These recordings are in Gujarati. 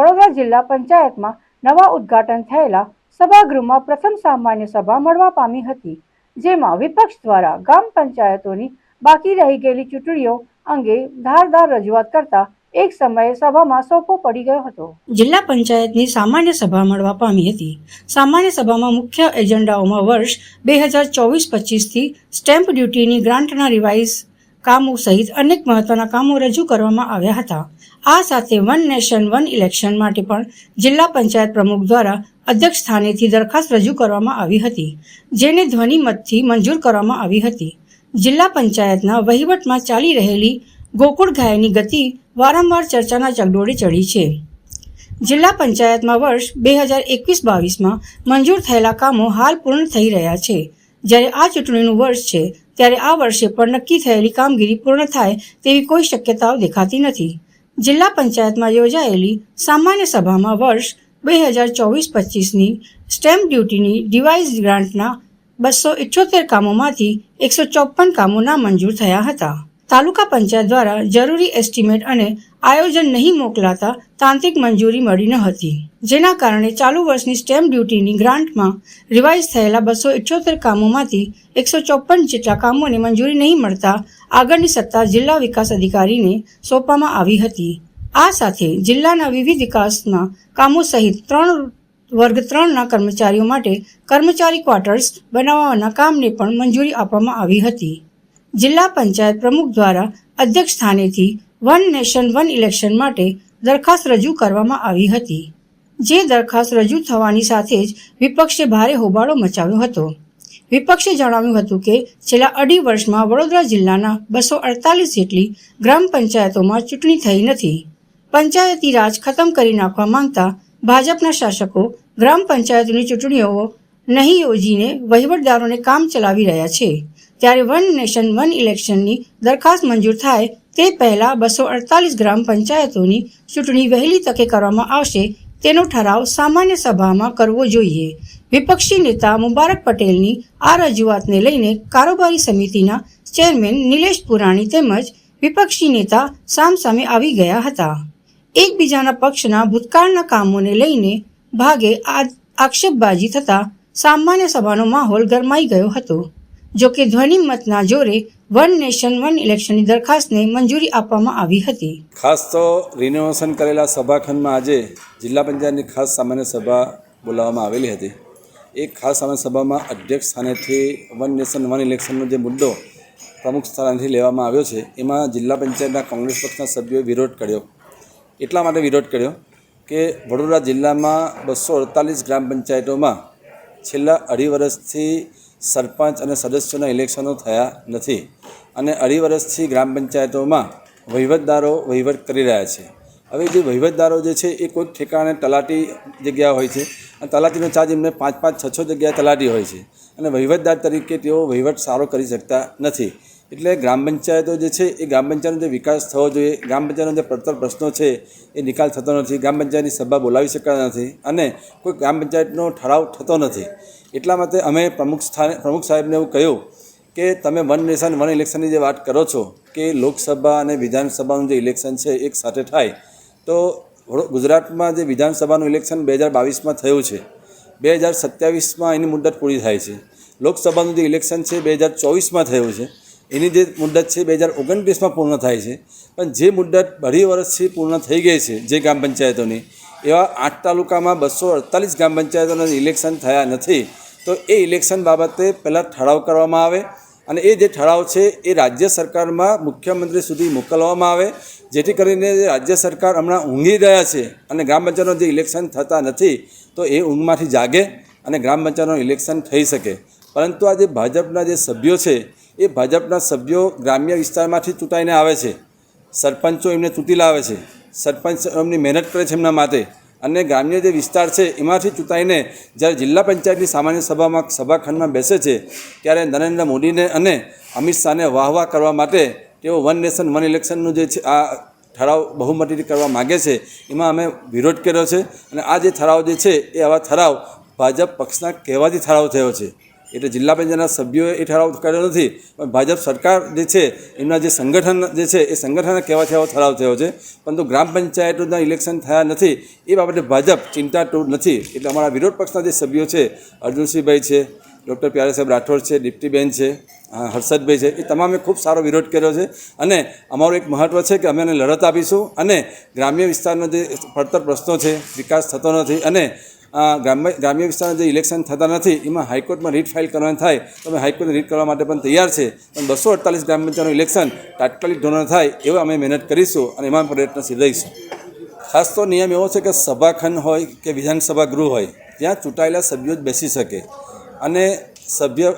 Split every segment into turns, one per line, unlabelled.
વડોદરા જિલ્લા પંચાયતમાં નવા ઉદ્ઘાટન થયેલા સભાગૃહમાં પ્રથમ સામાન્ય સભા મળવા પામી હતી, જેમાં વિપક્ષ દ્વારા ગામ પંચાયતોની બાકી રહી ગયેલી ચૂંટણીઓ અંગે ધારદાર રજૂઆત કરતા એક સમયે સભામાં સોપો પડી ગયો હતો. જિલ્લા પંચાયતની સામાન્ય સભા મળવા પામી હતી. સામાન્ય સભામાં મુખ્ય એજન્ડાઓમાં વર્ષ બે હજાર ચોવીસ પચીસથી સ્ટેમ્પ ડ્યુટીની ગ્રાન્ટના રિવાઇઝ કામો સહિત અનેક મહત્વના કામો રજૂ કરવામાં આવ્યા હતા. આ સાથે વન નેશન, વન ઇલેક્શન માટે પણ જિલ્લા પંચાયત પ્રમુખ દ્વારા અધ્યક્ષ સ્થાનેથી દરખાસ્ત રજૂ કરવામાં આવી હતી, જેને ધ્વનિમતથી મંજૂર કરવામાં આવી હતી. જિલ્લા પંચાયતના વહીવટમાં ચાલી રહેલી ગોકુળ ગાયની ગતિ વારંવાર ચર્ચાના ચગડોળે ચડી છે. જિલ્લા પંચાયતમાં વર્ષ બે હજાર એકવીસ બાવીસમાં મંજૂર થયેલા કામો હાલ પૂર્ણ થઈ રહ્યા છે. જ્યારે આ ચૂંટણીનું વર્ષ છે, ત્યારે આ વર્ષે પણ નક્કી થયેલી કામગીરી પૂર્ણ થાય તેવી કોઈ શક્યતાઓ દેખાતી નથી. જિલ્લા પંચાયતમાં યોજાયેલી સામાન્ય સભામાં વર્ષ બે હજાર ચોવીસ પચીસની સ્ટેમ્પ ડ્યુટીની ડિવાઇસ ગ્રાન્ટના બસો ઇઠ્યોતેર કામોમાંથી એકસો ચોપન કામો નામંજૂર થયા હતા. તાલુકા પંચાયત દ્વારા જરૂરી એસ્ટિમેટ અને આયોજન નહીં મોકલાતા તાંત્રિક મંજૂરી મળી ન હતી. જેના કારણે ચાલુ વર્ષની સ્ટેમ્પ ડ્યુટીની ગ્રાન્ટમાં રિવાઇઝ થયેલા બસો ઇઠ્યોતેર કામોમાંથી એકસો ચોપન જેટલા કામોને મંજૂરી નહીં મળતા આગળની સત્તા જિલ્લા વિકાસ અધિકારીને સોંપવામાં આવી હતી. આ સાથે જિલ્લાના વિવિધ વિકાસના કામો સહિત ત્રણ વર્ગ ત્રણના કર્મચારીઓ માટે કર્મચારી ક્વાર્ટર્સ બનાવવાના કામને પણ મંજૂરી આપવામાં આવી હતી. જિલ્લા પંચાયત પ્રમુખ દ્વારા અધ્યક્ષ સ્થાનેથી વન નેશન વન ઇલેક્શન માટે દરખાસ્ત રજૂ કરવામાં આવી હતી. જે દરખાસ્ત રજૂ થવાની સાથે જ વિપક્ષે ભારે હોબાળો મચાવ્યો હતો. વિપક્ષે જણાવ્યું હતું કે, છેલ્લા અઢી વર્ષમાં વડોદરા જિલ્લાના બસો અડતાલીસ જેટલી ગ્રામ પંચાયતોમાં ચૂંટણી થઈ નથી. પંચાયતી રાજ ખતમ કરી નાખવા માંગતા ભાજપના શાસકો ગ્રામ પંચાયતોની ચૂંટણીઓ નહીં યોજીને વહીવટદારોને કામ ચલાવી રહ્યા છે. ત્યારે વન નેશન, વન ઇલેક્શનની દરખાસ્ત મંજૂર થાય, તે પહેલા બસો અડતાલીસ ગ્રામ પંચાયતોની ચૂંટણી વહેલી તકે કરવામાં આવશે, તેનો ઠરાવ સામાન્ય સભામાં કરવો જોઈએ. વિપક્ષી નેતા મુબારક પટેલની આ રજૂઆતને લઈને કારોબારી સમિતિના ચેરમેન નિલેશ પુરાણી તેમજ વિપક્ષી નેતા સામસામે આવી ગયા હતા. એકબીજાના પક્ષના ભૂતકાળના કામોને લઈને ભાગે આક્ષેપબાજી થતા સામાન્ય સભાનો માહોલ ગરમાઈ ગયો હતો. જો કે ધ્વનિ મતના જોરે વન નેશન, વન ઇલેક્શનની દરખાસ્તને મંજૂરી આપવામાં આવી હતી.
ખાસ તો રિનોવેશન કરેલા સભાખંડમાં આજે જિલ્લા પંચાયતની ખાસ સામાન્ય સભા બોલાવવામાં આવેલી હતી. એ ખાસ સામાન્ય સભામાં અધ્યક્ષ સ્થાનેથી વન નેશન, વન ઇલેક્શનનો જે મુદ્દો પ્રમુખ સ્થાનેથી લેવામાં આવ્યો છે, એમાં જિલ્લા પંચાયતના કોંગ્રેસ પક્ષના સભ્યોએ વિરોધ કર્યો. એટલા માટે વિરોધ કર્યો કે વડોદરા જિલ્લામાં બસો અડતાલીસ ગ્રામ પંચાયતોમાં છેલ્લા અઢી વર્ષથી સરપંચ અને સદસ્યોના ઇલેક્શનો થયા નથી અને અઢી વર્ષથી ગ્રામ પંચાયતોમાં વહીવટદારો વહીવટ કરી રહ્યા છે. હવે જે વહીવટદારો જે છે એ કોઈક ઠેકાણે તલાટી જગ્યા હોય છે અને તલાટીનો ચાર્જ એમને પાંચ પાંચ છ છ જગ્યાએ તલાટી હોય છે અને વહીવટદાર તરીકે તેઓ વહીવટ સારો કરી શકતા નથી. એટલે ગ્રામ પંચાયતો જે છે, એ ગ્રામ પંચાયતનો જે વિકાસ થવો જોઈએ, ગ્રામ પંચાયતનો જે પડતર પ્રશ્નો છે, એ નિકાલ થતો નથી, ગ્રામ પંચાયતની સભા બોલાવી શકતા નથી અને કોઈ ગ્રામ પંચાયતનો ઠરાવ થતો નથી. એટલા માટે અમે પ્રમુખ સ્થાને, પ્રમુખ સાહેબને એવું કહ્યું કે તમે વન નેશન, વન ઇલેક્શનની જે વાત કરો છો કે લોકસભા અને વિધાનસભાનું જે ઇલેક્શન છે, એક સાથે થાય, તો ગુજરાતમાં જે વિધાનસભાનું ઇલેક્શન બે હજાર બાવીસમાં થયું છે, બે હજાર સત્યાવીસમાં એની મુદત પૂરી થાય છે. લોકસભાનું જે ઇલેક્શન છે, બે હજાર ચોવીસમાં થયું છે એની જે મુદત છે બે હજાર ઓગણત્રીસમાં પૂર્ણ થાય છે. પણ જે મુદત અઢી વર્ષથી પૂર્ણ થઈ ગઈ છે જે ગ્રામ પંચાયતોની, એવા આઠ તાલુકામાં બસો અડતાલીસ ગ્રામ પંચાયતોના ઇલેક્શન થયા નથી, તો એ ઇલેક્શન બાબતે પહેલાં ઠરાવ કરવામાં આવે અને એ જે ઠરાવ છે એ રાજ્ય સરકારમાં મુખ્યમંત્રી સુધી મોકલવામાં આવે, જેથી કરીને રાજ્ય સરકાર હમણાં ઊંઘી રહ્યા છે અને ગ્રામ પંચાયતનો જે ઇલેક્શન થતા નથી, તો એ ઊંઘમાંથી જાગે અને ગ્રામ પંચાયતનું ઇલેક્શન થઈ શકે. પરંતુ આ જે ભાજપના જે સભ્યો છે એ ભાજપના સભ્યો ગ્રામ્ય વિસ્તારમાંથી ચૂંટાઈને આવે છે. સરપંચો એમને ચૂંટી લાવે છે. સરપંચ એમની મહેનત કરે છે એમના માટે. અને ગ્રામ્ય જે વિસ્તાર છે એમાંથી ચૂંટાઈને જ્યારે જિલ્લા પંચાયતની સામાન્ય સભામાં સભાખંડમાં બેસે છે, ત્યારે નરેન્દ્ર મોદીને અને અમિત શાહને વાહ વાહ કરવા માટે તેઓ વન નેશન, વન ઇલેક્શનનું જે છે આ ઠરાવ બહુમતીથી કરવા માગે છે, એમાં અમે વિરોધ કર્યો છે. અને આ જે ઠરાવ જે છે એ આવા ઠરાવ ભાજપ પક્ષના કહેવાથી ઠરાવ થયો છે. એટલે જિલ્લા પંચાયતના સભ્યોએ એ ઠરાવ કર્યો નથી. પણ ભાજપ સરકાર જે છે, એમના જે સંગઠન જે છે, એ સંગઠનના કહેવાથી આવો ઠરાવ થયો છે. પરંતુ ગ્રામ પંચાયતોના ઇલેક્શન થયા નથી, એ બાબતે ભાજપ ચિંતાતુર નથી. એટલે અમારા વિરોધ પક્ષના જે સભ્યો છે, અર્જુનસિંહભાઈ છે, ડૉક્ટર પ્યારે સાહેબ રાઠોડ છે, દીપ્તિબેન છે હર્ષદભાઈ છે, એ તમામે ખૂબ સારો વિરોધ કર્યો છે. અને અમારું એક મહત્ત્વ છે કે અમે એને લડત આપીશું અને ગ્રામ્ય વિસ્તારનો જે પડતર પ્રશ્નો છે, વિકાસ થતો નથી અને ગ્રામ્ય ગ્રામ્ય વિસ્તારના જે ઇલેક્શન થતા નથી, એમાં હાઈકોર્ટમાં રીટ ફાઇલ કરવાની થાય, તો અમે હાઈકોર્ટને રીટ કરવા માટે પણ તૈયાર છે. પણ બસો અડતાલીસ ગ્રામ પંચાયતનું ઇલેક્શન તાત્કાલિક ધોરણે થાય, એવો અમે મહેનત કરીશું અને એમાં પ્રયત્નશીલ રહીશું. ખાસ તો નિયમ એવો છે કે સભાખંડ હોય કે વિધાનસભા ગૃહ હોય, ત્યાં ચૂંટાયેલા સભ્યો જ બેસી શકે. અને સભ્ય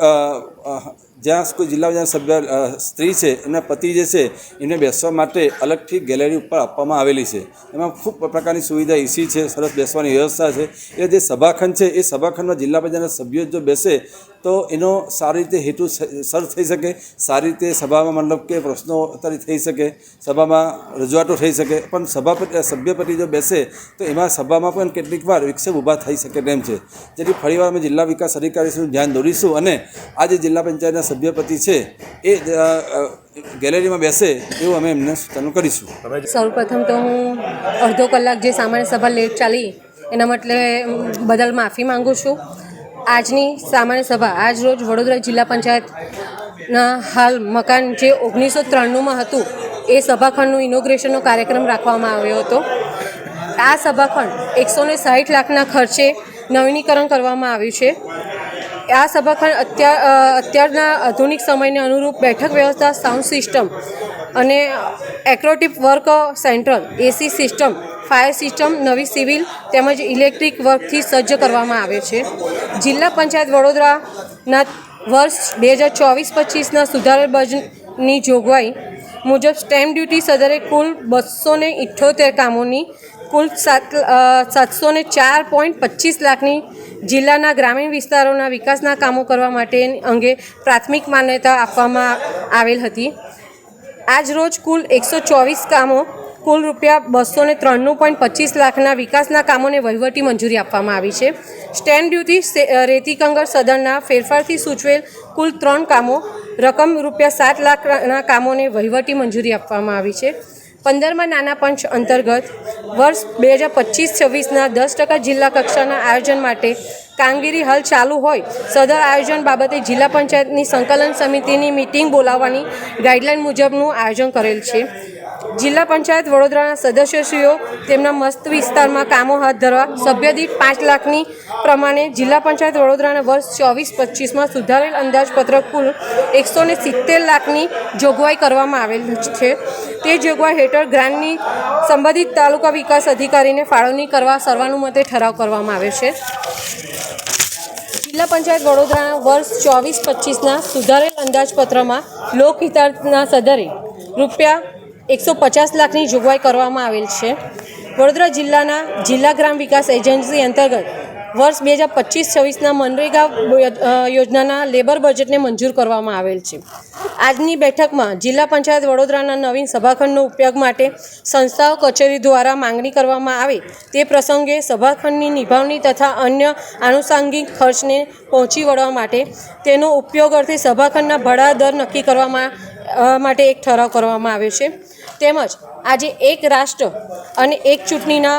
જ્યાં કોઈ જિલ્લા પંચાયત સભ્ય સ્ત્રી છે એમના પતિ જે છે એમને બેસવા માટે અલગથી ગેલેરી ઉપર આપવામાં આવેલી છે. એમાં ખૂબ પ્રકારની સુવિધા એસી છે, સરસ બેસવાની વ્યવસ્થા છે. એ જે સભાખંડ છે, એ સભાખંડમાં જિલ્લા પંચાયતના સભ્યો જો બેસે, તો એનો સારી રીતે હેતુ સર થઈ શકે. સારી રીતે સભામાં મતલબ કે પ્રશ્નો થઈ શકે. સભામાં રજૂઆતો થઈ શકે. પણ સભાપતિ સભ્યપતિ જો બેસે, તો એમાં સભામાં પણ કેટલીક વાર વિક્ષેપ ઊભા થઈ શકે તેમ છે. જેથી ફરીવાર અમે જિલ્લા વિકાસ અધિકારીશ્રીનું ધ્યાન દોરીશું અને આજે જિલ્લા પંચાયતના સભ્યપતિ છે, એ ગેલેરીમાં બેસે એવું અમે એમને સૂચનો કરીશું.
સૌપ્રથમ તો હું અડધો કલાક જે સામાન્ય સભા લેટ ચાલી, એના માટે બદલ માફી માંગુ છું. આજની સામાન્ય સભા, આજ રોજ વડોદરા જિલ્લા પંચાયતના હાલ મકાન જે ઓગણીસો ત્રાણુંમાં હતું, એ સભાખંડનું ઇનોગ્રેશનનો કાર્યક્રમ રાખવામાં આવ્યો હતો. આ સભાખંડ એકસો ને સાઠ લાખના ખર્ચે નવીનીકરણ કરવામાં આવ્યું છે. આ સભાખંડ અત્યાર અત્યારના આધુનિક સમયને અનુરૂપ બેઠક વ્યવસ્થા સાઉન્ડ સિસ્ટમ અને એક્રોટિક work central AC system fire system નવી સિવિલ તેમજ ઇલેક્ટ્રિક વર્કથી સજ્જ કરવામાં આવે છે. જિલ્લા પંચાયત વડોદરાના વર્ષ બે હજાર ચોવીસ પચીસના સુધારેલ બજની જોગવાઈ મુજબ સ્ટેમ્પ ડ્યુટી સદરે કુલ બસો ને ઇઠ્યોતેર કામોની, કુલ સાત સાતસો ને ચાર પોઈન્ટ પચીસ લાખની જિલ્લાના ગ્રામીણ વિસ્તારોના વિકાસના કામો કરવા માટે અંગે પ્રાથમિક માન્યતા આપવામાં આવેલ હતી. આજ રોજ કુલ એકસો ચોવીસ કામો કુલ રૂપિયા બસો ને ત્રણનું પોઈન્ટ પચીસ લાખના વિકાસના કામોને વહીવટી મંજૂરી આપવામાં આવી છે. સ્ટેન્ડ ડ્યુટી સે- અ, રેતી કંગર સદનના ફેરફારથી સૂચવેલ કુલ ત્રણ કામો રકમ રૂપિયા સાત લાખના કામોને વહીવટી મંજૂરી આપવામાં આવી છે. પંદરમાં નાના પંચ અંતર્ગત વર્ષ બે હજાર પચીસ છવ્વીસના દસ ટકા જિલ્લા કક્ષાના આયોજન માટે કામગીરી હાલ ચાલુ હોય. સદર આયોજન બાબતે જિલ્લા પંચાયતની સંકલન સમિતિની મિટિંગ બોલાવવાની ગાઈડલાઈન મુજબનું આયોજન કરેલ છે. જિલ્લા પંચાયત વડોદરાના સદસ્યશ્રીઓ તેમના મસ્ત વિસ્તારમાં કામો હાથ ધરવા સભ્ય દીઠ પાંચ લાખની પ્રમાણે જિલ્લા પંચાયત વડોદરાના વર્ષ ચોવીસ પચીસમાં સુધારેલ અંદાજપત્ર કુલ એકસો ને સિત્તેર લાખની જોગવાઈ કરવામાં આવેલ છે. તે જોગવાઈ હેઠળ ગ્રાન્ટની સંબંધિત તાલુકા વિકાસ અધિકારીને ફાળવણી કરવા સર્વાનુમતે ઠરાવ કરવામાં આવ્યો છે. જિલ્લા પંચાયત વડોદરાના વર્ષ ચોવીસ પચીસના સુધારેલ અંદાજપત્રમાં લોકહિતાર્થના સદરે રૂપિયા એકસો પચાસ લાખની જોગવાઈ કરવામાં આવેલ છે. વડોદરા જિલ્લાના જિલ્લા ગ્રામ વિકાસ એજન્સી અંતર્ગત વર્ષ બે હજાર પચીસ છવ્વીસના મનરેગા યોજનાના લેબર બજેટને મંજૂર કરવામાં આવેલ છે. આજની બેઠકમાં જિલ્લા પંચાયત વડોદરાના નવીન સભાખંડનો ઉપયોગ માટે સંસ્થાઓ કચેરી દ્વારા માંગણી કરવામાં આવે તે પ્રસંગે સભાખંડની નિભાવણી તથા અન્ય આનુષાંગિક ખર્ચને પહોંચી વળવા માટે તેનો ઉપયોગ અર્થે સભાખંડના ભાડા દર નક્કી કરવામાં માટે એક ઠરાવ કરવામાં આવ્યો છે. તેમજ આજે એક રાષ્ટ્ર અને એક ચૂંટણીના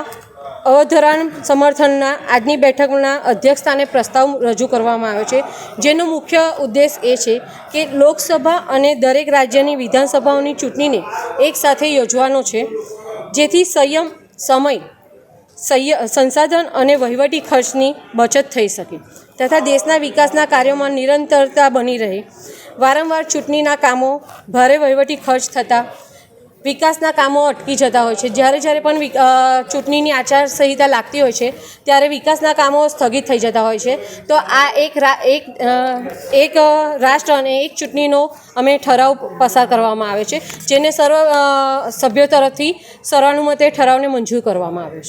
અવધરાણ સમર્થનના આજની બેઠકના અધ્યક્ષસ્થાને પ્રસ્તાવ રજૂ કરવામાં આવ્યો છે. જેનો મુખ્ય ઉદ્દેશ એ છે કે લોકસભા અને દરેક રાજ્યની વિધાનસભાઓની ચૂંટણીને એકસાથે યોજવાનો છે. જેથી સંયમ, સમય, સંય, સંસાધન અને વહીવટી ખર્ચની બચત થઈ શકે તથા દેશના વિકાસના કાર્યોમાં નિરંતરતા બની રહે. વારંવાર ચૂંટણીના કામો ભારે વહીવટી ખર્ચ થતાં વિકાસના કામો અટકી જતા હોય છે. જ્યારે જ્યારે પણ ચૂંટણીની આચારસંહિતા લાગતી હોય છે, ત્યારે વિકાસના કામો સ્થગિત થઈ જતા હોય છે. તો આ એક એક એક રાષ્ટ્ર અને એક ચૂંટણીનો અમે ઠરાવ પસાર કરવામાં આવે છે, જેને સર્વ સભ્યો તરફથી સર્વાનુમતે ઠરાવને મંજૂર કરવામાં આવ્યો છે.